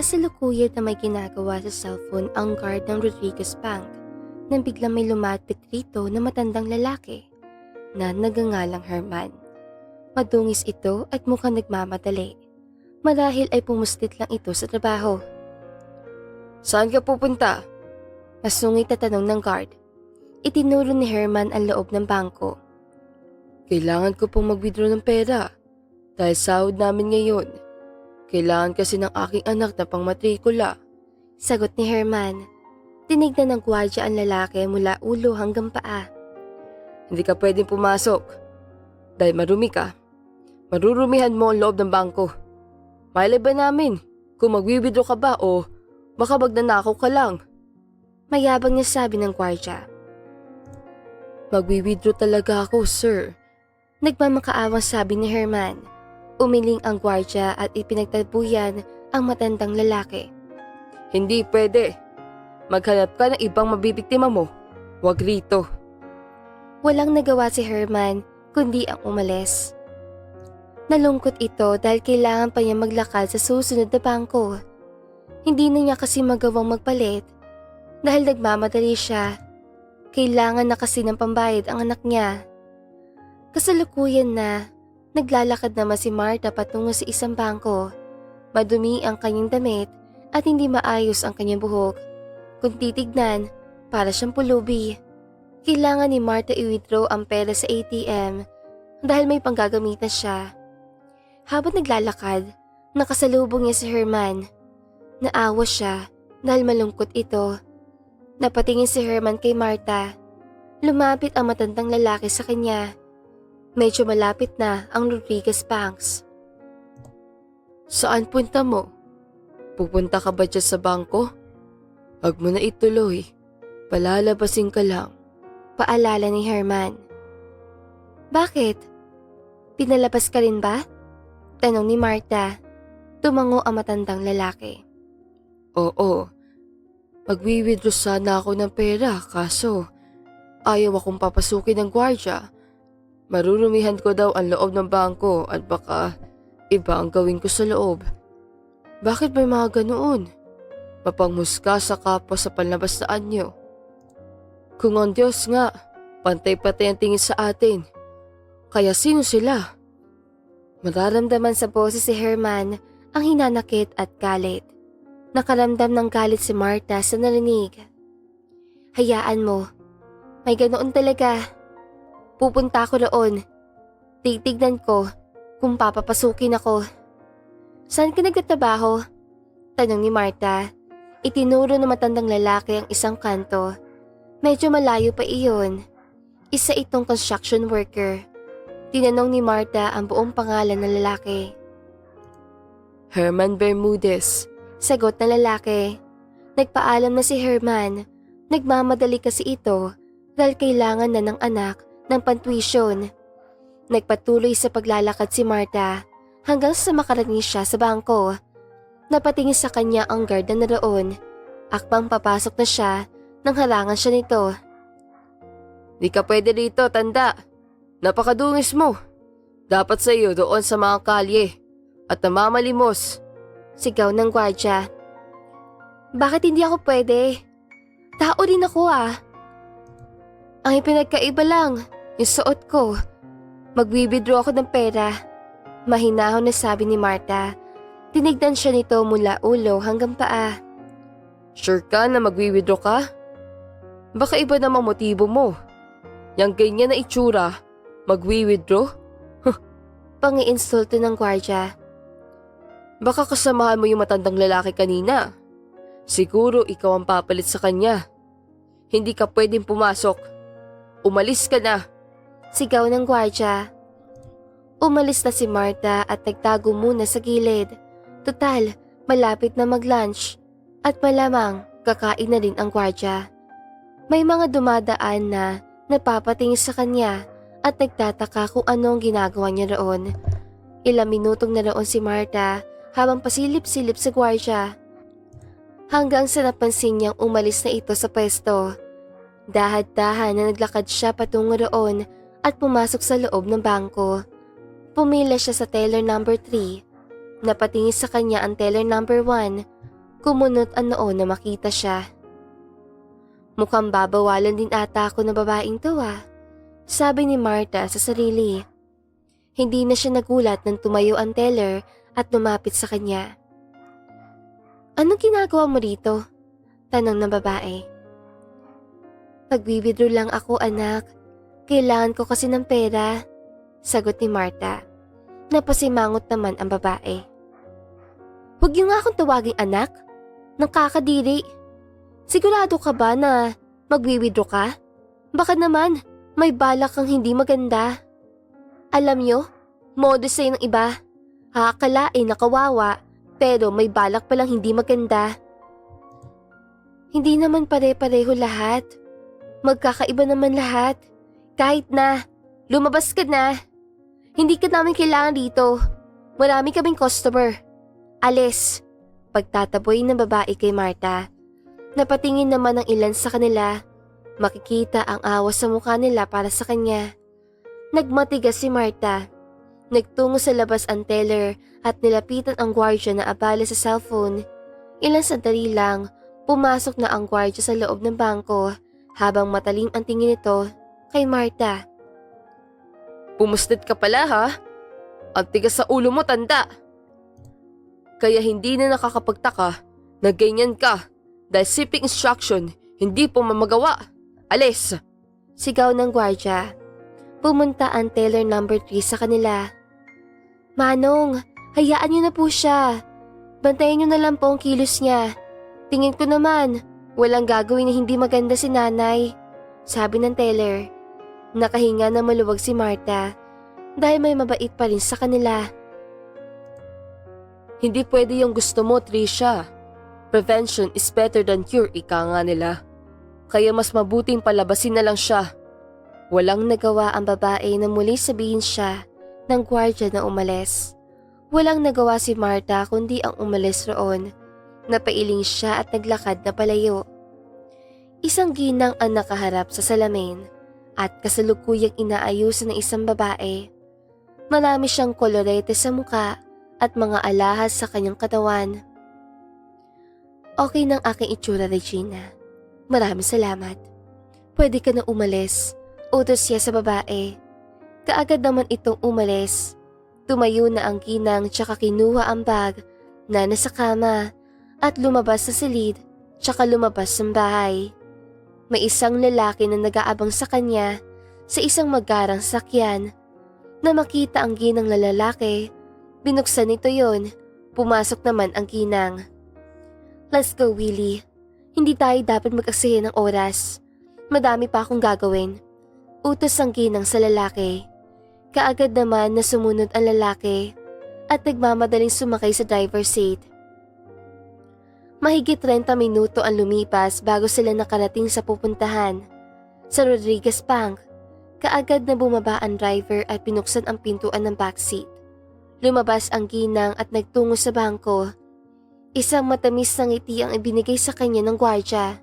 Kasalukuyan na may ginagawa sa cellphone ang guard ng Rodriguez Bank nang biglang may lumapit rito na matandang lalaki na nagangalang Herman. Madungis ito at mukhang nagmamadali. Marahil ay pumustit lang ito sa trabaho. Saan ka pupunta? Masungit na tanong ng guard. Itinuro ni Herman ang loob ng bangko. Kailangan ko pong mag-withdraw ng pera. Dahil sahod namin ngayon. Kailangan kasi ng aking anak na pang matrikula. Sagot ni Herman. Tinignan ng gwardiya ang lalaki mula ulo hanggang paa. Hindi ka pwedeng pumasok. Dahil marumi ka. Marurumihan mo ang loob ng bangko. Malay ba namin kung mag-withdraw ka ba o baka magnanakaw ka lang. Mayabang niya sabi ng gwardiya. Mag-withdraw talaga ako, sir. Nagmamakaawang sabi ni Herman. Umiling ang gwardiya at ipinagtabuyan ang matandang lalaki. Hindi pwede. Maghanap ka ng ibang mabibiktima mo. Huwag rito. Walang nagawa si Herman kundi ang umalis. Nalungkot ito dahil kailangan pa niya maglakad sa susunod na bangko. Hindi na niya kasi magawang magpalit dahil nagmamadali siya. Kailangan na kasi ng pambayad ang anak niya. Kasalukuyan na, naglalakad naman si Marta patungo sa isang bangko. Madumi ang kanyang damit at hindi maayos ang kanyang buhok. Kung titignan, para siyang pulubi. Kailangan ni Marta i-withdraw ang pera sa ATM dahil may panggagamitan siya. Habang naglalakad, nakasalubong niya si Herman. Naawa siya dahil malungkot ito. Napatingin si Herman kay Marta. Lumapit ang matandang lalaki sa kanya. Medyo malapit na ang Rodriguez Banks. Saan punta mo? Pupunta ka ba dyan sa bangko? Huwag mo na ituloy. Palalabasin ka lang. Paalala ni Herman. Bakit? Pinalabas ka rin ba? Tanong ni Marta. Tumango ang matandang lalaki. Oo. Magwi-withdraw sana ako ng pera kaso ayaw akong papasukin ng gwardya. Marurumihan ko daw ang loob ng bangko at baka iba ang gawin ko sa loob. Bakit may mga ganoon? Mapangmuska sa kapwa sa panlabas na anyo. Kung ang Diyos nga, pantay-patay ang tingin sa atin. Kaya sino sila? Mararamdaman sa boses si Herman ang hinanakit at galit. Nakaramdam ng galit si Marta sa narinig. Hayaan mo. May ganoon talaga. Pupunta ako roon. Titignan ko kung papapasukin ako. Saan ka nagtatrabaho? Tanong ni Marta. Itinuro ng matandang lalaki ang isang kanto. Medyo malayo pa iyon. Isa itong construction worker. Tinanong ni Marta ang buong pangalan ng lalaki. Herman Bermudez. Sagot ng lalaki. Nagpaalam na si Herman. Nagmamadali kasi ito dahil kailangan na ng anak ng pantuition. Nagpatuloy sa paglalakad si Marta hanggang sa makarating siya sa bangko. Napatingin sa kanya ang guard na naroon. Akbang papasok na siya nang harangan siya nito. Di ka pwede rito, tanda. Napakadungis mo. Dapat sa iyo doon sa mga kalye at namamalimos. Sigaw ng gwardya. Bakit hindi ako pwede? Tao din ako ah. Ang ipinagkaiba lang, yung suot ko. Magwiwithdraw ako ng pera. Mahinahon na sabi ni Marta. Tinignan siya nito mula ulo hanggang paa. Sure ka na magwi-withdraw ka? Baka iba namang motibo mo. Yang ganyan na itsura, magwi-withdraw? Pangi-insulto ng gwardya. Baka kasamahan mo yung matandang lalaki kanina. Siguro ikaw ang papalit sa kanya. Hindi ka pwedeng pumasok. Umalis ka na. Sigaw ng gwardya. Umalis na si Marta at nagtago muna sa gilid. Total, malapit na mag-lunch. At malamang, kakain na rin ang gwardya. May mga dumadaan na napapatingin sa kanya at nagtataka kung anong ginagawa niya roon. Ilang minutong naroon si Marta habang pasilip-silip sa gwardya. Hanggang sa napansin niyang umalis na ito sa pwesto. Dahad-dahan na naglakad siya patungo roon at pumasok sa loob ng bangko. Pumila siya sa teller number 3. Napatingin sa kanya ang teller number 1 Kumunot ang noo na makita siya. Mukhang babawalan din ata ako ng babaeng to ah. Sabi ni Marta sa sarili. Hindi na siya nagulat nang tumayo ang teller at lumapit sa kanya. Anong ginagawa mo rito? Tanong ng babae. Pagwiwithdraw lang ako anak. Kailangan ko kasi ng pera. Sagot ni Marta. Napasimangot naman ang babae. Huwag niyo nga akong tawaging anak. Nakakadiri. Sigurado ka ba na magwi-withdraw ka? Baka naman, may balak kang hindi maganda. Alam niyo, modus sa'yo ng iba. Haakalain na kawawa, pero may balak palang hindi maganda. Hindi naman pare-pareho lahat. Magkakaiba naman lahat. Kahit na, lumabas ka na. Hindi ka namin kailangan dito. Marami kaming customer. Alis. Pagtataboy ng babae kay Marta. Napatingin naman ang ilan sa kanila. Makikita ang awa sa mukha nila para sa kanya. Nagmatigas si Marta. Nagtungo sa labas ang teller at nilapitan ang gwardya na abala sa cellphone. Ilang sandali lang, pumasok na ang gwardya sa loob ng bangko habang matalim ang tingin nito kay Marta. Pumusted ka pala ha? Ang tigas sa ulo mo, tanda. Kaya hindi na nakakapagtaka na ganyan ka dahil sipping instruction hindi po mamagawa. Alis! Sigaw ng gwardya. Pumunta ang teller number 3 sa kanila. Manong, hayaan niyo na po siya. Bantayan niyo na lang po ang kilos niya. Tingin ko naman, walang gagawin na hindi maganda si nanay. Sabi ng teller. Nakahinga na maluwag si Marta dahil may mabait pa rin sa kanila. Hindi pwede yung gusto mo, Trisha. Prevention is better than cure, ika nga nila. Kaya mas mabuting palabasin na lang siya. Walang nagawa ang babae na muli sabihin siya ng gwardya na umalis. Walang nagawa si Marta kundi ang umalis roon. Napailing siya at naglakad na palayo. Isang ginang ang nakaharap sa salamin at kasalukuyang inaayusan ng isang babae. Marami siyang kolorete sa muka at mga alahas sa kanyang katawan. Okay ng aking itsura, Regina. Maraming salamat. Pwede ka na umalis. Utos siya sa babae. Kaagad naman itong umalis. Tumayo na ang ginang tsaka kinuha ang bag na nasa kama at lumabas sa silid tsaka lumabas ng bahay. May isang lalaki na nag-aabang sa kanya sa isang magarang sakyan. Na makita ang ginang na lalaki, binuksan nito yon. Pumasok naman ang ginang. Let's go, Willie. Hindi tayo dapat mag-aksaya ng oras. Madami pa akong gagawin. Utos ang ginang sa lalaki. Kaagad naman na sumunod ang lalaki at nagmamadaling sumakay sa driver's seat. Mahigit 30 minuto ang lumipas bago sila nakarating sa pupuntahan. Sa Rodriguez Bank, kaagad na bumaba ang driver at pinuksan ang pintuan ng backseat. Lumabas ang ginang at nagtungo sa bangko. Isang matamis na ngiti ang ibinigay sa kanya ng gwardya.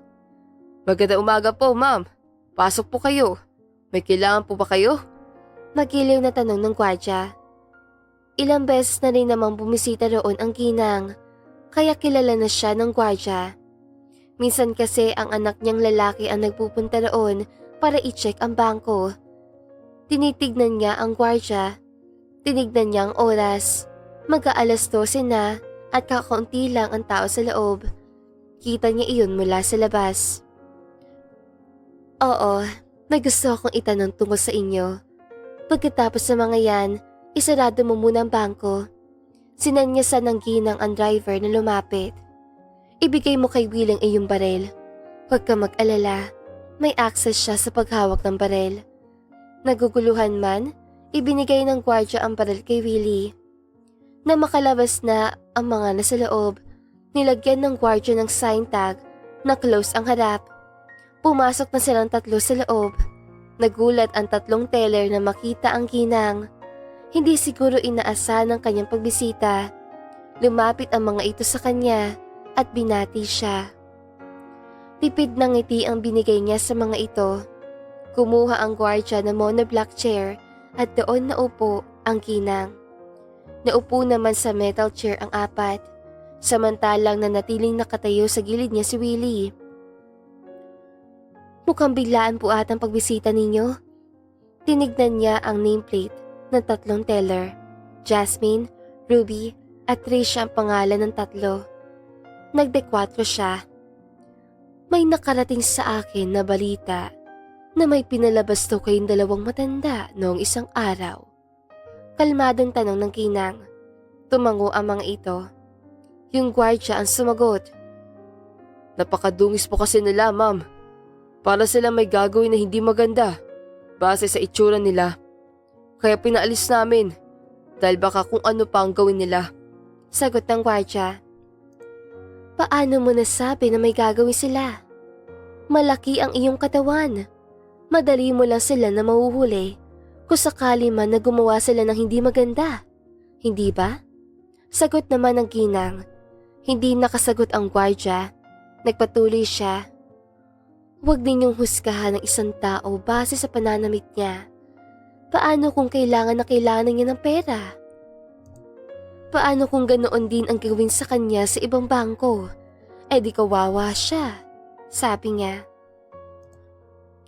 Maganda umaga po, ma'am. Pasok po kayo. May kailangan po ba kayo? Magiliw na tanong ng gwardya. Ilang beses na rin namang bumisita roon ang ginang, kaya kilala na siya ng gwardya. Minsan kasi ang anak niyang lalaki ang nagpupunta roon para i-check ang bangko. Tinitignan niya ang gwardya. Tinignan niya ang oras. Mag-aalas 12 na at kakaunti lang ang tao sa loob. Kita niya iyon mula sa labas. Oo, may gusto akong itanong tungkol sa inyo. Pagkatapos sa mga yan, isarado mo muna ang bangko. Sinanyasan ng ginang ang driver na lumapit. Ibigay mo kay Will ang iyong barel. Huwag ka mag-alala, may access siya sa paghawak ng barel. Naguguluhan man, ibinigay ng gwardya ang barel kay Willie. Na makalabas na ang mga nasa loob, nilagyan ng gwardya ng sign tag na close ang harap. Pumasok na silang tatlo sa loob. Nagulat ang tatlong teller na makita ang ginang. Hindi siguro inaasahan ng kanyang pagbisita. Lumapit ang mga ito sa kanya at binati siya. Tipid ng ngiti ang binigay niya sa mga ito. Kumuha ang gwardya ng monoblock chair at doon naupo ang ginang. Naupo naman sa metal chair ang apat. Samantalang nanatiling nakatayo sa gilid niya si Willie. Mukhang biglaan po atang pagbisita ninyo. Tinignan niya ang nameplate ng tatlong teller. Jasmine, Ruby, at Trisha ang pangalan ng tatlo. Nagdekwatro siya. May nakarating sa akin na balita na may pinalabas daw kayong dalawang matanda noong isang araw. Kalmadong tanong ng kinang. Tumango ang mga ito. Yung gwardya ang sumagot. Napakadungis po kasi nila, ma'am. Para sila may gagawin na hindi maganda. Base sa itsura nila. Kaya pinaalis namin. Dahil baka kung ano pa ang gawin nila. Sagot ng gwardya. Paano mo nasabi na may gagawin sila? Malaki ang iyong katawan. Madali mo lang sila na mahuhuli kung sakali man na gumawa sila ng hindi maganda. Hindi ba? Sagot naman ng ginang. Hindi nakasagot ang gwardya. Nagpatuloy siya. Huwag ninyong husgahan ng isang tao base sa pananamit niya. Paano kung kailangan na kailangan niya ng pera? Paano kung ganoon din ang gawin sa kanya sa ibang bangko? Eh di kawawa siya, sabi niya.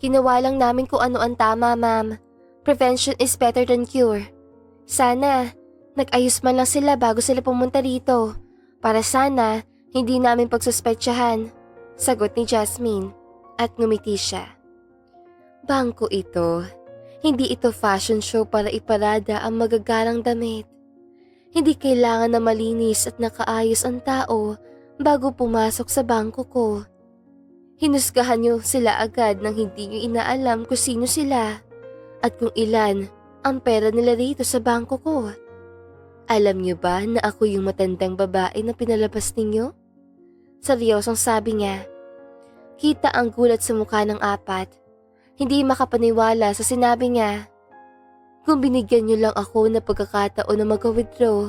Ginawa lang namin kung ano ang tama, ma'am. Prevention is better than cure. Sana, nag-ayos man lang sila bago sila pumunta rito. Para sana, hindi namin pagsuspetsyahan. Sagot ni Jasmine at ngumiti siya. Bangko ito. Hindi ito fashion show para iparada ang magagarang damit. Hindi kailangan na malinis at nakaayos ang tao bago pumasok sa bangko ko. Hinusgahan niyo sila agad nang hindi niyo inaalam kung sino sila at kung ilan ang pera nila rito sa bangko ko. Alam niyo ba na ako yung matandang babae na pinalabas ninyo? Seryosong sabi niya. Kita ang gulat sa mukha ng apat. Hindi makapaniwala sa sinabi niya. Kung binigyan niyo lang ako na pagkakataon na mag-withdraw,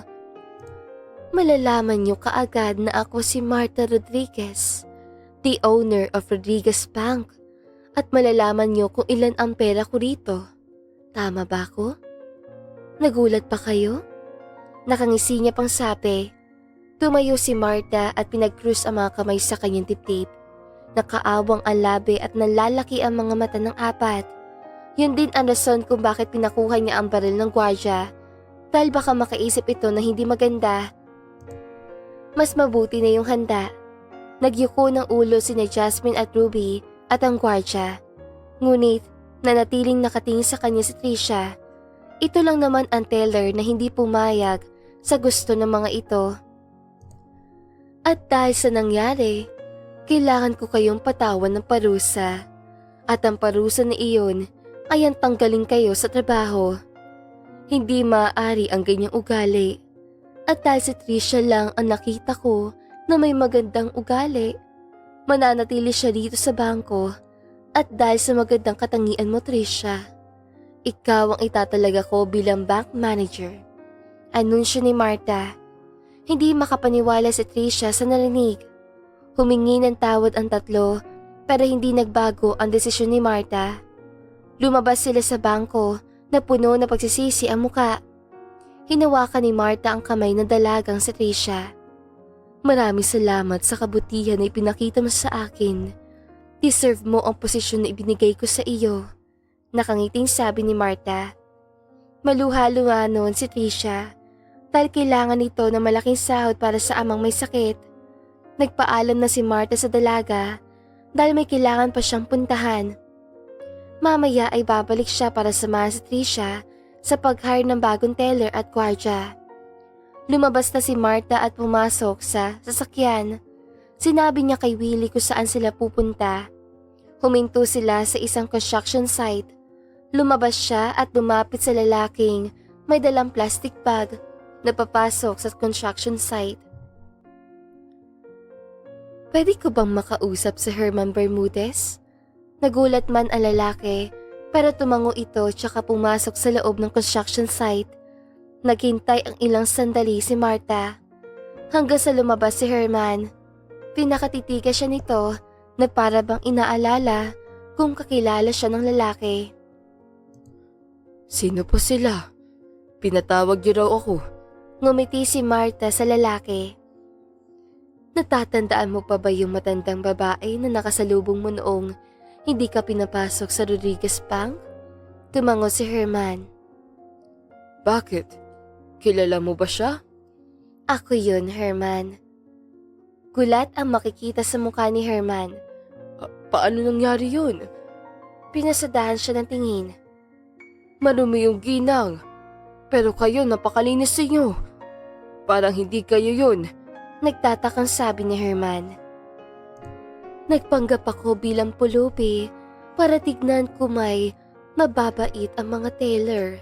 malalaman niyo kaagad na ako si Marta Rodriguez, the owner of Rodriguez Bank, at malalaman niyo kung ilan ang pera ko rito. Tama ba ako? Nagulat pa kayo? Nakangisi niya pang sabi. Tumayo si Marta at pinag-cruise ang mga kamay sa kanyang tip-tip. Nakaawang ang labi at nalalaki ang mga mata ng apat. Yun din ang rason kung bakit pinakuha niya ang baril ng gwardya. Dahil baka makaisip ito na hindi maganda. Mas mabuti na yung handa. Nagyuko ng ulo sina Jasmine at Ruby at ang gwardya. Ngunit nanatiling nakatingin sa kanya si Trisha. Ito lang naman ang teller na hindi pumayag sa gusto ng mga ito. At dahil sa nangyari, kailangan ko kayong patawan ng parusa. At ang parusa na iyon ay ang tanggalin kayo sa trabaho. Hindi maaari ang ganyang ugali. At dahil si Trisha lang ang nakita ko na may magandang ugali, mananatili siya dito sa bangko. At dahil sa magandang katangian mo, Trisha, ikaw ang itatalaga ko bilang bank manager. Anunsyo ni Marta. Hindi makapaniwala si Trisha sa narinig. Humingi ng tawad ang tatlo pero hindi nagbago ang desisyon ni Marta. Lumabas sila sa bangko na puno na pagsisisi ang muka. Hinawakan ni Marta ang kamay ng dalagang si Trisha. Maraming salamat sa kabutihan na ipinakita mo sa akin. Deserve mo ang posisyon na ibinigay ko sa iyo. Nakangiting sabi ni Marta. Maluha-luha noon si Trisha dahil kailangan nito ng malaking sahod para sa amang may sakit. Nagpaalam na si Marta sa dalaga dahil may kailangan pa siyang puntahan. Mamaya ay babalik siya para samahan si Trisha sa pag-hire ng bagong teller at gwardya. Lumabas na si Marta at pumasok sa sasakyan. Sinabi niya kay Willie kung saan sila pupunta. Huminto sila sa isang construction site. Lumabas siya at lumapit sa lalaking may dalang plastic bag na papasok sa construction site. Pwede ko bang makausap si Herman Bermudez? Nagulat man ang lalaki pero tumango ito tsaka pumasok sa loob ng construction site. Naghintay ang ilang sandali si Marta. Hanggang sa lumabas si Herman. Pinakatitiga siya nito na para bang inaalala kung kakilala siya ng lalaki. Sino po sila? Pinatawag niyo raw ako. Ngumiti si Marta sa lalaki. Natatandaan mo pa ba yung matandang babae na nakasalubong mo noong hindi ka pinapasok sa Rodriguez Bank? Tumango si Herman. Bakit? Kilala mo ba siya? Ako yun, Herman. Gulat ang makikita sa mukha ni Herman. Pa- paano nangyari yun? Pinasadahan siya ng tingin. Marumi yung ginang. Pero kayo napakalinis inyo. Parang hindi kayo yun. Nagtatakang sabi ni Herman. Nagpanggap ako bilang pulubi para tignan ko may mababait ang mga teller.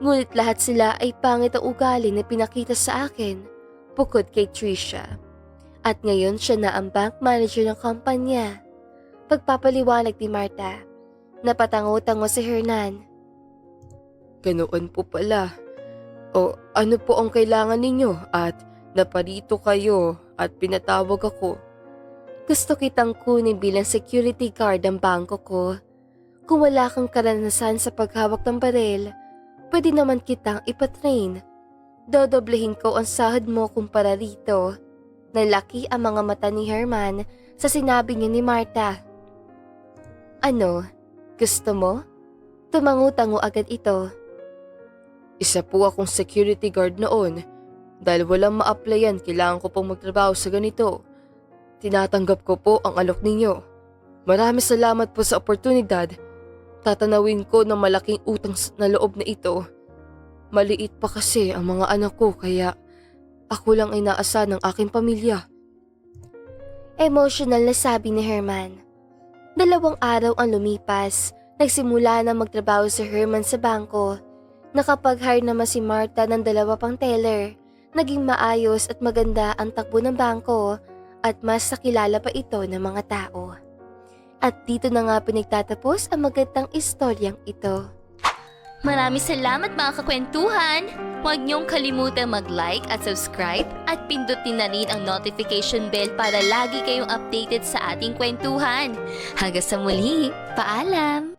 Ngunit lahat sila ay pangit ang ugali na pinakita sa akin, bukod kay Trisha. At ngayon siya na ang bank manager ng kumpanya. Pagpapaliwanag ni Marta, napatango-tango si Hernan. Ganoon po pala. O ano po ang kailangan ninyo at naparito kayo at pinatawag ako. Gusto kitang kunin bilang security guard ng bangko ko. Kung wala kang karanasan sa paghawak ng barel, pwede naman kitang ipatrain. Dodoblehin ko ang sahod mo kumpara rito. Nalaki ang mga mata ni Herman sa sinabi niya ni Marta. Ano? Gusto mo? Tumango-tango agad ito. Isa po akong security guard noon. Dahil walang ma-applyan, kailangan ko pong magtrabaho sa ganito. Tinatanggap ko po ang alok ninyo. Marami salamat po sa oportunidad. Tatanawin ko ng malaking utang na loob na ito. Maliit pa kasi ang mga anak ko kaya ako lang ay naasa ng aking pamilya. Emotional na sabi ni Herman. Dalawang araw ang lumipas, nagsimula na magtrabaho si Herman sa bangko. Nakapag-hire naman si Marta ng dalawa pang teller. Naging maayos at maganda ang takbo ng bangko at mas nakilala pa ito ng mga tao. At dito na nga pinagtatapos ang magandang istoryang ito. Maraming salamat mga kakwentuhan! Huwag niyong kalimutang mag-like at subscribe at pindutin na rin ang notification bell para lagi kayong updated sa ating kwentuhan. Hanggang sa muli, paalam!